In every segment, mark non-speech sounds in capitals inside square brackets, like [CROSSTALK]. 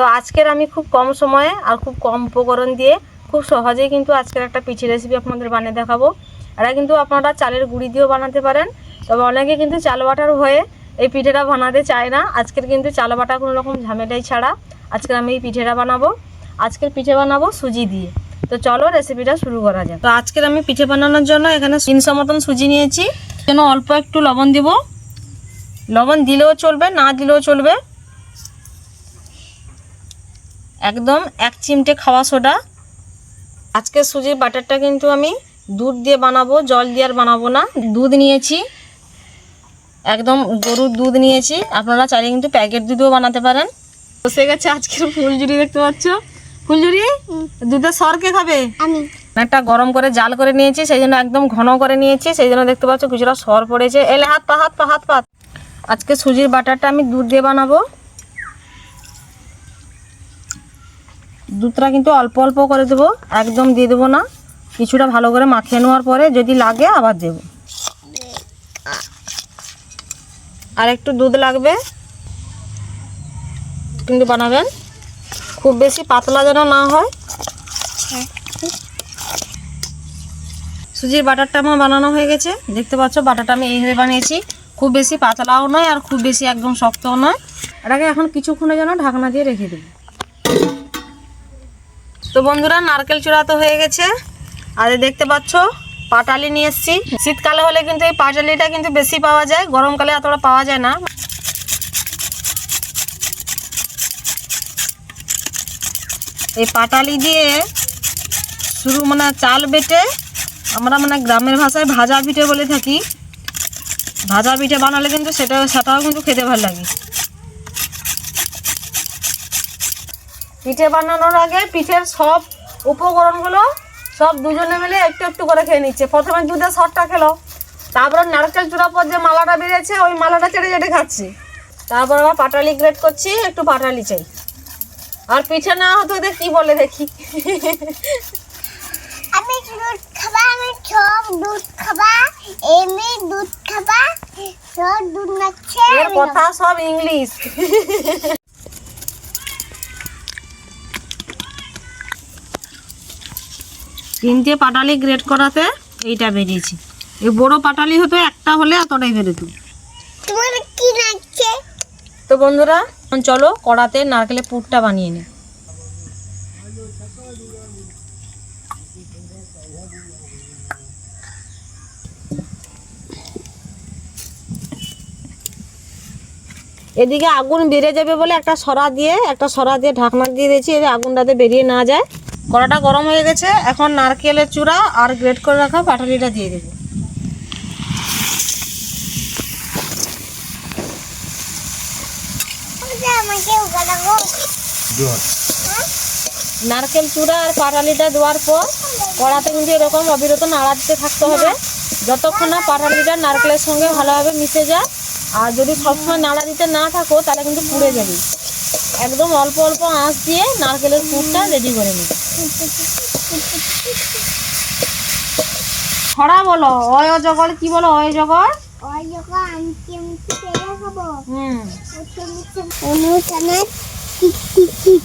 তো আজকের আমি খুব কম সময়ে আর খুব কম উপকরণ দিয়ে খুব সহজেই কিন্তু আজকের একটা পিঠে রেসিপি আপনাদের বানিয়ে দেখাবো। এটা কিন্তু আপনারা চালের গুঁড়ি দিয়েও বানাতে পারেন। তবে অনেকে কিন্তু চাল বাটার হয়ে এই পিঠেটা বানাতে চায় না। আজকের কিন্তু চাল বাটা কোনো রকম ঝামেলাই ছাড়া আজকের আমি এই পিঠেটা বানাবো। আজকের পিঠে বানাবো সুজি দিয়ে। তো চলো রেসিপিটা শুরু করা যাক। তো আজকের আমি পিঠে বানানোর জন্য এখানে তিনশো মতন সুজি নিয়েছি। যেন অল্প একটু লবণ দিব। লবণ দিলেও চলবে, না দিলেও চলবে। একদম এক চিমটে খাওয়া সোডা। আজকে সুজির বাটারটা কিন্তু আমি দুধ দিয়ে বানাবো জল দিয়ে আর বানাবো না। দুধ নিয়েছি একদম গরুর দুধ নিয়েছি। আপনারা চাইলে কিন্তু প্যাকেট দুধও বানাতে পারেন। বসে গেছে আজকের ফুলঝুরি দেখতে পাচ্ছ? ফুলঝুরি দুধের সর কে খাবে? আমি। একটা গরম করে জাল করে নিয়েছি সেই জন্য একদম ঘন করে নিয়েছি। সেই জন্য দেখতে পাচ্ছ কিছুটা সর পড়েছে। এলে হাত পা হাত পা হাত পা। আজকে সুজির বাটারটা আমি দুধ দিয়ে বানাবো। দুধটা কিন্তু অল্প অল্প করে দেবো, একদম দিয়ে দেবো না। কিছুটা ভালো করে মাখিয়ে নেওয়ার পরে যদি লাগে আবার দেব। আর একটু দুধ লাগবে। কিন্তু বানাবেন। খুব বেশি পাতলা যেন না হয়। সুজির বাটারটা আমার বানানো হয়ে গেছে। দেখতে পাচ্ছ, বাটারটা আমি এইভাবে বানিয়েছি। খুব বেশি পাতলাও নয় আর খুব বেশি একদম শক্তও নয়। এটাকে এখন কিছুক্ষণের জন্য ঢাকনা দিয়ে রেখে দেবো। তো বন্ধুরা, নারকেল চূড়া তো হয়ে গেছে। আর দেখতে পাচ্ছ, পাটালি নিয়ে এসেছি। শীতকালে হলে কিন্তু এই পাটালিটা কিন্তু বেশি পাওয়া যায়, গরমকালে এতটা পাওয়া যায় না। এই পাটালি দিয়ে শুরু মানে চাল বেটে আমরা মানে গ্রামের ভাষায় ভাজা পিঠে বলে থাকি। ভাজা পিঠে বানালে কিন্তু সেটা সেটাও কিন্তু খেতে ভালো লাগে। পিঠে বানানোর আগে পিঠের সব উপকরণগুলো সব দুজনে মিলে একটু একটু করে খেয়ে নিচ্ছে। প্রথমে দুধের সরটা খেলো তারপর নারকেল চূড়ার পর যে মালাটা বেরিয়েছে ওই মালাটা চেড়ে চেড়ে খাচ্ছি। তারপর আবার পাটালি গ্রেট করছি একটু পাটালি চাই। আর পিঠে না হতো ওদের কি বলে দেখি। আমি দুধ খাবা আমি সব দুধ খাবা এমনি দুধ খাবা সব দুধ নাচ্ছে এর কথা সব ইংলিশ। তিনটে পাটালি গ্রেড করাতে এইটা বেরিয়েছে। এই বড় পাটালি হতো একটা হলে এতটাই বেরোতো। তোমার কি নাচ্ছে তো বন্ধুরা চলো কড়াতে নারকেলের পুরটা বানিয়ে নে। এদিকে আগুন বেড়ে যাবে বলে একটা সরা দিয়ে একটা সরা দিয়ে ঢাকনা দিয়ে দিয়েছি আগুনটাতে বেরিয়ে না যায়। কড়াটা গরম হয়ে গেছে, এখন নারকেলের চূড়া আর গ্রেট করে রাখা পাটালিটা দিয়ে দেবো। নারকেল চূড়া আর পাটালিটা দেওয়ার পর কড়াতে কিন্তু এরকম অবিরত নাড়া দিতে থাকতে হবে। যতক্ষণ না পাটালিটা নারকেলের সঙ্গে ভালোভাবে মিশে যায়, আর যদি সবসময় নাড়া দিতে না থাকো, তাহলে কিন্তু পুড়ে যাবে। একদম অল্প অল্প আঁচ দিয়ে নারকেলের পুরটা রেডি করে নেবে ছড়া বলো অয় জগর কি বলো অয়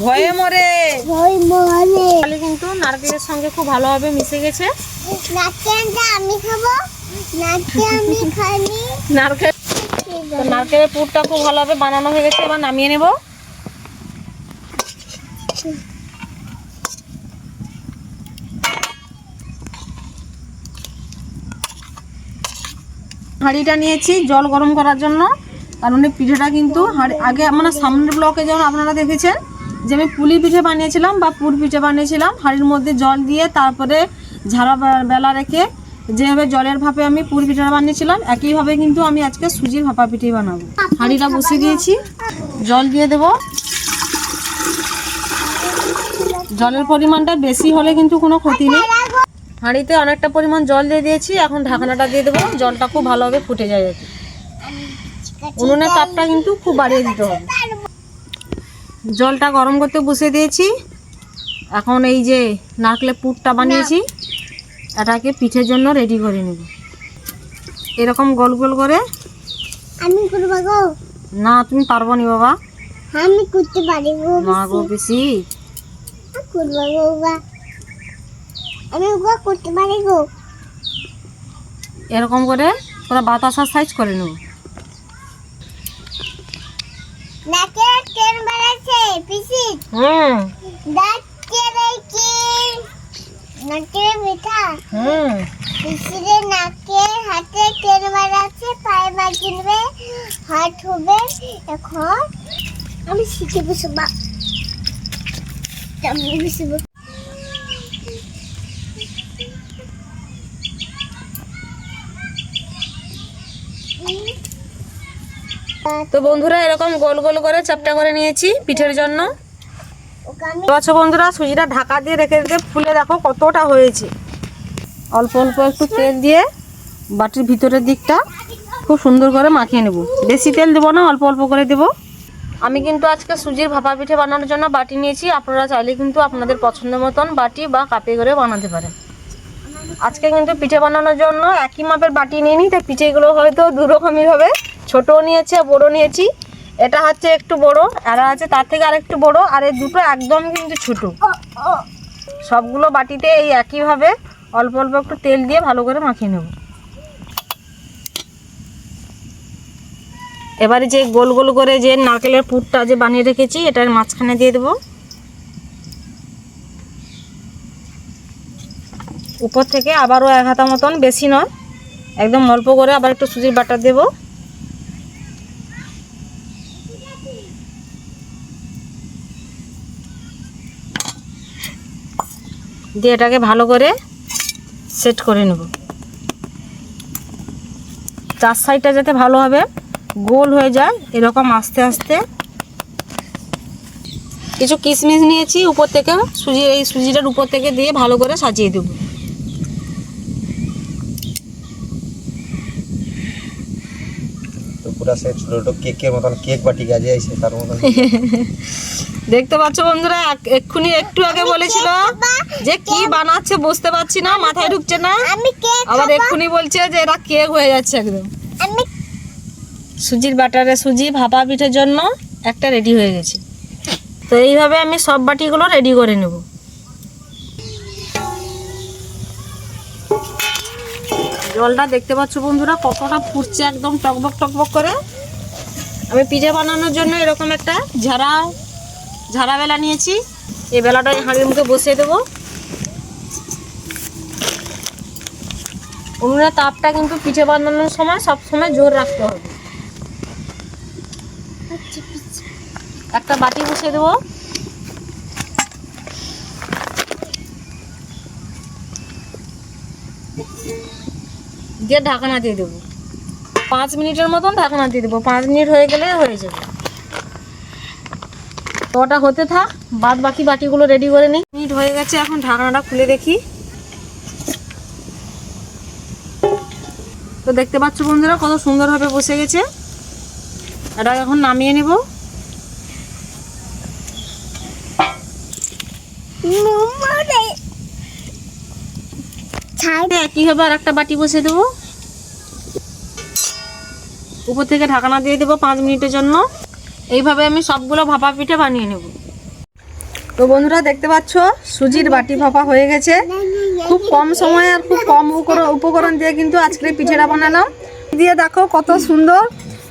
ভয়ে মরে। তাহলে কিন্তু নারকেলের সঙ্গে খুব ভালোভাবে মিশে গেছে। আমি খাব? আমি নারকেল নারকেলের পুরটা খুব ভালোভাবে বানানো হয়ে গেছে এবার নামিয়ে নেব। হাঁড়িটা নিয়েছি, জল গরম করার জন্য। কারণ এই পিঠেটা কিন্তু হাঁড়ি- আগে মানে সামনের ব্লকে যেমন আপনারা দেখেছেন, যে আমি পুলি পিঠে বানিয়েছিলাম বা পুর পিঠে বানিয়েছিলাম, হাঁড়ির মধ্যে জল দিয়ে তারপরে ঝাড়া বেলা রেখে যেভাবে জলের ভাপে আমি পুর পিঠা বানিয়েছিলাম, একইভাবে কিন্তু আমি আজকে সুজির ভাপা পিঠে বানাবো। হাঁড়িটা বসিয়ে দিয়েছি, জল দিয়ে দেব। জলের পরিমাণটা বেশি হলে কিন্তু কোনো ক্ষতি নেই। হাঁড়িতে অনেকটা পরিমাণ জল দিয়ে দিয়েছি এখন ঢাকনাটা দিয়ে দেবো জলটা খুব ভালোভাবে ফুটে যায় যাতে উনুনের তাপটা কিন্তু খুব বাড়িয়ে দিতে হবে। জলটা গরম করতে বসিয়ে দিয়েছি। এখন এই যে নাকলে পুরটা বানিয়েছি এটাকে পিঠের জন্য রেডি করে নেব। এরকম গোল গোল করে। আমি করব না তুমি পারব নি বাবা। আমি করতে পারি মা গো পিসি। করব গো বা আমি গো করতে পারি গো। এরকম করে তোরা বাতাসার সাইজ করে নেব। নাকে ট্রেন বেড়াচ্ছে পিসি? হুম। ডাকছে দেখি নাকে মিঠা? হুম। পিসিরে নাকে হাতে ট্রেন বেড়াচ্ছে পায়ে বাজিনবে হাত হবে এখন আমি শিখে বসবো আমি বসবো। তো বন্ধুরা, এরকম গোল গোল করে চাপটা করে নিয়েছি পিঠের জন্য। আচ্ছা বন্ধুরা, সুজিটা ঢাকা দিয়ে রেখে দিতে, ফুলে দেখো কতটা হয়েছে। অল্প অল্প একটু তেল দিয়ে বাটির ভিতরের দিকটা খুব সুন্দর করে মাখিয়ে নেব। বেশি তেল দেবো না, অল্প অল্প করে দেবো। আমি কিন্তু আজকে সুজির ভাপা পিঠে বানানোর জন্য বাটি নিয়েছি। আপনারা চাইলে কিন্তু আপনাদের পছন্দ মতন বাটি বা কাপে করে বানাতে পারেন। আজকে কিন্তু পিঠে বানানোর জন্য একই মাপের বাটি নিয়ে নিই তাই পিঠেগুলো হয়তো দু হবে। ছোটও নিয়েছি আর বড়ো নিয়েছি। এটা হচ্ছে একটু বড়, আর আছে তার থেকে আরেকটু বড়, আর এই দুটো একদম কিন্তু ছোট। সবগুলো বাটিতে এই একইভাবে অল্প অল্প একটু তেল দিয়ে ভালো করে মাখিয়ে নেব। এবারে যে গোল গোল করে যে নারকেলের পুরটা যে বানিয়ে রেখেছি, এটার মাঝখানে দিয়ে দেবো। উপর থেকে আবারও এক হাতা মতন, বেশি নয়। একদম অল্প করে আবার একটু সুজির বাটার দেবো। দিয়ে এটাকে ভালো করে সেট করে নেব। চার সাইডটা যাতে ভালোভাবে গোল হয়ে যায়, এরকম আস্তে আস্তে। কিছু কিশমিশ নিয়েছি, উপর থেকে সুজি, এই সুজিটার উপর থেকে দিয়ে ভালো করে সাজিয়ে দেবো। পুরা সে ছোট ছোট কেকের মতন কেক বাটি গাজে আইছে তার মতন। [LAUGHS] দেখতে পাচ্ছ বন্ধুরা এক্ষুনি একটু আগে বলেছিল যে কি বানাচ্ছে বুঝতে পারছি না মাথায় ঢুকছে না। আবার এক্ষুনি বলছে যে এরা কেক হয়ে যাচ্ছে একদম। সুজির বাটারে সুজি ভাপা পিঠের জন্য একটা রেডি হয়ে গেছে। তো এইভাবে আমি সব বাটিগুলো রেডি করে নেব। জলটা দেখতে পাচ্ছ বন্ধুরা, কতটা ফুটছে একদম টকবক টকবক করে। আমি পিঠে বানানোর জন্য এরকম একটা ঝাড়া ঝাড়া বেলা নিয়েছি। এই বেলাটা হাঁড়ির মুখে বসিয়ে দেবো। উনুনের তাপটা কিন্তু পিঠে বানানোর সময় সব সময় জোর রাখতে হবে। একটা বাটি বসিয়ে দেবো। দিয়ে ঢাকনা দিয়ে দেবো। পাঁচ মিনিটের মতন ঢাকনা দিয়ে দেবো। পাঁচ মিনিট হয়ে গেলে হয়ে যাবে। ওটা হতে থাক, বাদ বাকি বাটিগুলো রেডি করে নিই। মিনিট হয়ে গেছে, এখন ঢাকনাটা খুলে দেখি। তো দেখতে পাচ্ছ বন্ধুরা, কত সুন্দরভাবে বসে গেছে। এটা এখন নামিয়ে নেব। ছাই একইভাবে আর একটা বাটি দেবো? উপর থেকে দিয়ে দেবো পাঁচ মিনিটের জন্য। এইভাবে আমি সবগুলো ভাপা পিঠে বানিয়ে নেব। তো বন্ধুরা, দেখতে সুজির বাটি হয়ে গেছে। খুব কম সময়ে আর খুব কম উপকরণ দিয়ে কিন্তু আজকের এই পিঠেটা বানালাম। দিয়ে দেখো কত সুন্দর।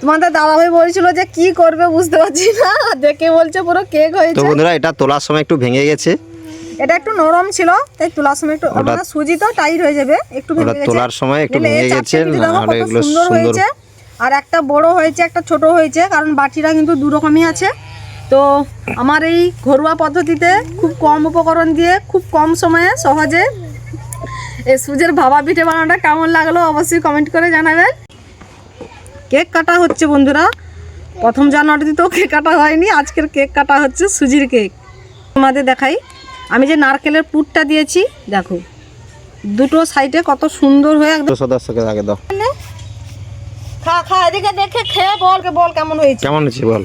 তোমাদের দাদাভাই বলছিল যে কি করবে বুঝতে পারছি না। দেখে বলছে পুরো কেক হয়েছে। বন্ধুরা, এটা তোলার সময় একটু ভেঙে গেছে। এটা একটু নরম ছিল তাই তোলার সময় একটু আমাদের সুজি তো টাইট হয়ে যাবে একটু তোলার সময় একটু ভেঙে গেছে, কত এগুলো সুন্দর হয়েছে। আর একটা বড় হয়েছে একটা ছোট হয়েছে কারণ বাটিরা কিন্তু দু রকমই আছে। তো আমার এই ঘরোয়া পদ্ধতিতে খুব কম উপকরণ দিয়ে খুব কম সময়ে সহজে এই সুজের ভাবা পিঠে বানানোটা কেমন লাগল অবশ্যই কমেন্ট করে জানাবেন। কেক কাটা হচ্ছে বন্ধুরা। প্রথম জানুয়ারিতেও কেক কাটা হয়নি আজকের কেক কাটা হচ্ছে সুজির কেক। তোমাদের দেখাই। আমি যে নারকেলের পুরটা দিয়েছি দেখো দুটো সাইডে কত সুন্দর হয়ে একদম সদস্যকে আগে দাও। খা খা এদিকে দেখে খেয়ে বল কে বল কেমন হয়েছে। কেমন হচ্ছে বল?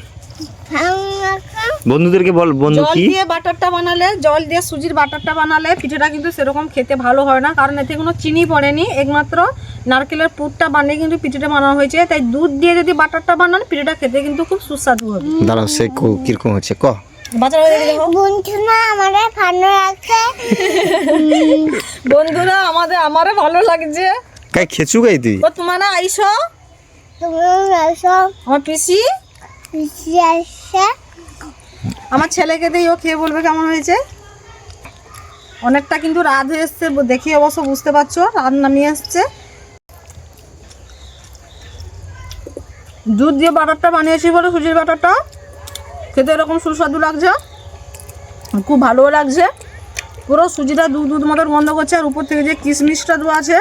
বন্ধুদেরকে বল বন্ধু কি? জল দিয়ে বাটারটা বানালে জল দিয়ে সুজির বাটারটা বানালে পিঠেটা কিন্তু সেরকম খেতে ভালো হয় না কারণ এতে কোনো চিনি পড়েনি একমাত্র নারকেলের পুরটা বানিয়ে কিন্তু পিঠেটা বানানো হয়েছে তাই দুধ দিয়ে যদি বাটারটা বানান পিঠেটা খেতে কিন্তু খুব সুস্বাদু হবে। দাঁড়াও সে কো- কীরকম হচ্ছে ক? বাচ্চারা দেখে দেখো। বন্ধু না আমাদের ভালো লাগছে। [LAUGHS] বন্ধুরা আমাদের আমারও ভালো লাগছে। কাই খেছু গাই তুই? ও তোমার না আইসো। তুমি সব আমার পিসি। পিছিয়ে আসছে। আমার ছেলেকে দিয়ে ও খেয়ে বলবে কেমন হয়েছে। অনেকটা কিন্তু রাত হয়ে এসছে দেখি অবশ্য বুঝতে পারছ রাত নামিয়ে এসছে। দুধ দিয়ে বাটারটা বানিয়েছি বলে সুজির বাটারটা। খেতে এরকম সুস্বাদু লাগছে। খুব ভালোও লাগছে। পুরো সুজিটা দুধ দুধ মতন গন্ধ করছে, আর উপর থেকে যে কিশমিশটা দেওয়া আছে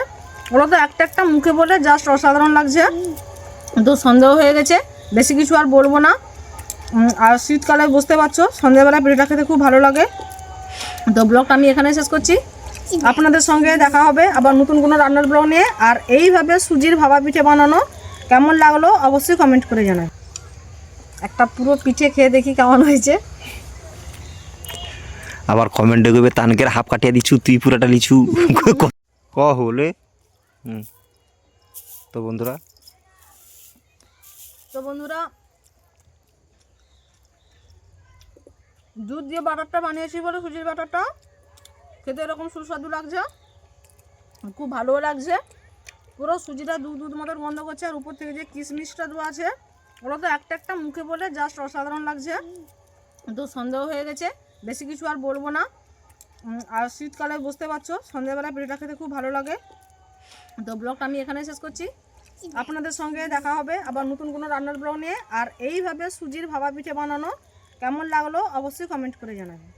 ওরা তো একটা একটা মুখে বলে জাস্ট অসাধারণ লাগছে। তো সন্দেহ হয়ে গেছে, বেশি কিছু আর বলব না। আর শীতকালে বুঝতে পারছ, সন্ধ্যাবেলা পিঠেটা খেতে খুব ভালো লাগে। তো ব্লগটা আমি এখানে শেষ করছি। আপনাদের সঙ্গে দেখা হবে আবার নতুন কোনো রান্নার ব্লগ নিয়ে। আর এইভাবে সুজির ভাবা পিঠে বানানো কেমন লাগল, অবশ্যই কমেন্ট করে জানাই একটা পুরো পিঠে খেয়ে দেখি কেমন হয়েছে। আবার কমেন্টে করবে তানকের হাফ কাটিয়ে দিছু তুই পুরাটা লিছু [LAUGHS] ক হলে? হুম। তো বন্ধুরা? তো বন্ধুরা দুধ দিয়ে বাটারটা বানিয়েছি বলে সুজির বাটারটা। খেতে এরকম সুস্বাদু লাগছে। খুব ভালোও লাগছে। পুরো সুজিটা দুধ দুধ মতো গন্ধ করছে আর উপর থেকে যে কিশমিশটা দেওয়া আছে ওরা তো একটা একটা মুখে বলে জাস্ট অসাধারণ লাগছে। তো সন্দেহ হয়ে গেছে, বেশি কিছু আর বলব না। আর শীতকালে বুঝতে পারছ সন্ধ্যাবেলা পিঠেটা খেতে খুব ভালো লাগে। তো ব্লগটা আমি এখানে শেষ করছি। আপনাদের সঙ্গে দেখা হবে আবার নতুন কোনো রান্নার ব্লগ নিয়ে। আর এইভাবে সুজির ভাবা পিঠে বানানো কেমন লাগল, অবশ্যই কমেন্ট করে জানাবেন।